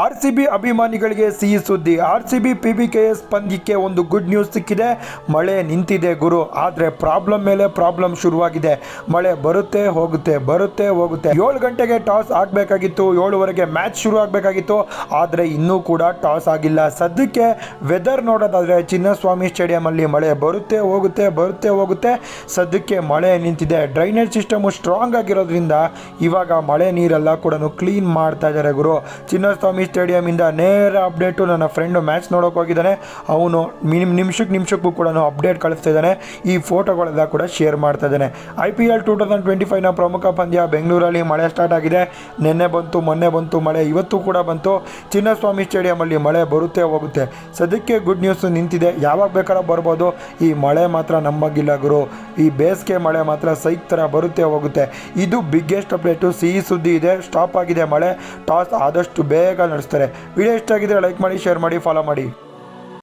R C B ಅಭಿಮಾನಿಗಳಿಗೆ ಸಿಹಿ ಸುದ್ದಿ. R C B P B K S ಪಂದ್ಯಕ್ಕೆ ಒಂದು ಗುಡ್ ನ್ಯೂಸ್ ಸಿಕ್ಕಿದೆ. ಮಳೆ ನಿಂತಿದೆ ಗುರು. ಆದರೆ ಪ್ರಾಬ್ಲಮ್ ಮೇಲೆ ಪ್ರಾಬ್ಲಮ್ ಶುರುವಾಗಿದೆ. ಮಳೆ ಬರುತ್ತೆ, ಹೋಗುತ್ತೆ ಬರುತ್ತೆ, ಹೋಗುತ್ತೆ. ಏಳು ಗಂಟೆಗೆ ಟಾಸ್ ಆಗಬೇಕಾಗಿತ್ತು. ಏಳುವರೆಗೆ ಮ್ಯಾಚ್ ಶುರು ಆಗಬೇಕಾಗಿತ್ತು. ಆದರೆ ಇನ್ನೂ ಕೂಡ ಟಾಸ್ ಆಗಿಲ್ಲ. ಸದ್ಯಕ್ಕೆ ವೆದರ್ ನೋಡೋದಾದರೆ ಚಿನ್ನಸ್ವಾಮಿ ಸ್ಟೇಡಿಯಮಲ್ಲಿ ಮಳೆ ಬರುತ್ತೆ, ಹೋಗುತ್ತೆ ಬರುತ್ತೆ, ಹೋಗುತ್ತೆ. ಸದ್ಯಕ್ಕೆ ಮಳೆ ನಿಂತಿದೆ. ಡ್ರೈನೇಜ್ ಸಿಸ್ಟಮು ಸ್ಟ್ರಾಂಗ್ ಆಗಿರೋದ್ರಿಂದ ಇವಾಗ ಮಳೆ ನೀರೆಲ್ಲ ಕೂಡ ಕ್ಲೀನ್ ಮಾಡ್ತಾ ಇದ್ದಾರೆ ಗುರು. ಚಿನ್ನಸ್ವಾಮಿ ಸ್ಟೇಡಿಯಮಿಂದ ನೇರ ಅಪ್ಡೇಟು ನನ್ನ ಫ್ರೆಂಡು ಮ್ಯಾಚ್ ನೋಡೋಕೆ ಹೋಗಿದ್ದಾನೆ. ಅವನು ಮಿನಿಮ್ ನಿಮಿಷಕ್ಕೆ ನಿಮಿಷಕ್ಕೂ ಕೂಡ ಅಪ್ಡೇಟ್ ಕಳಿಸ್ತಾ ಇದ್ದಾನೆ. ಈ ಫೋಟೋಗಳೆಲ್ಲ ಕೂಡ ಶೇರ್ ಮಾಡ್ತಾ ಇದ್ದಾನೆ. I P L two thousand twenty ಫೈವ್ನ ಪ್ರಮುಖ ಪಂದ್ಯ ಬೆಂಗಳೂರಲ್ಲಿ ಮಳೆ ಸ್ಟಾರ್ಟ್ ಆಗಿದೆ. ನಿನ್ನೆ ಬಂತು, ಮೊನ್ನೆ ಬಂತು, ಮಳೆ ಇವತ್ತು ಕೂಡ ಬಂತು. ಚಿನ್ನಸ್ವಾಮಿ ಸ್ಟೇಡಿಯಮಲ್ಲಿ ಮಳೆ ಬರುತ್ತೆ, ಹೋಗುತ್ತೆ. ಸದ್ಯಕ್ಕೆ ಗುಡ್ ನ್ಯೂಸ್ ನಿಂತಿದೆ. ಯಾವಾಗ ಬೇಕಾದ್ರೂ ಬರ್ಬೋದು. ಈ ಮಳೆ ಮಾತ್ರ ನಂಬಂಗಿಲ್ಲ ಗುರು. ಈ ಬೇಸಿಗೆ ಮಳೆ ಮಾತ್ರ ಸೈಕ್ ಥರ ಬರುತ್ತೆ, ಹೋಗುತ್ತೆ. ಇದು ಬಿಗ್ಗೆಸ್ಟ್ ಅಪ್ಡೇಟು ಸಿಹಿ ಸುದ್ದಿ ಇದೆ. ಸ್ಟಾಪ್ ಆಗಿದೆ ಮಳೆ. ಟಾಸ್ ಆದಷ್ಟು ಬೇಗ ನಡೆಸ್ತಾರೆ. ವಿಡಿಯೋ ಇಷ್ಟ ಆಗಿದ್ರೆ ಲೈಕ್ ಮಾಡಿ ಶೇರ್ ಮಾಡಿ ಫಾಲೋ ಮಾಡಿ.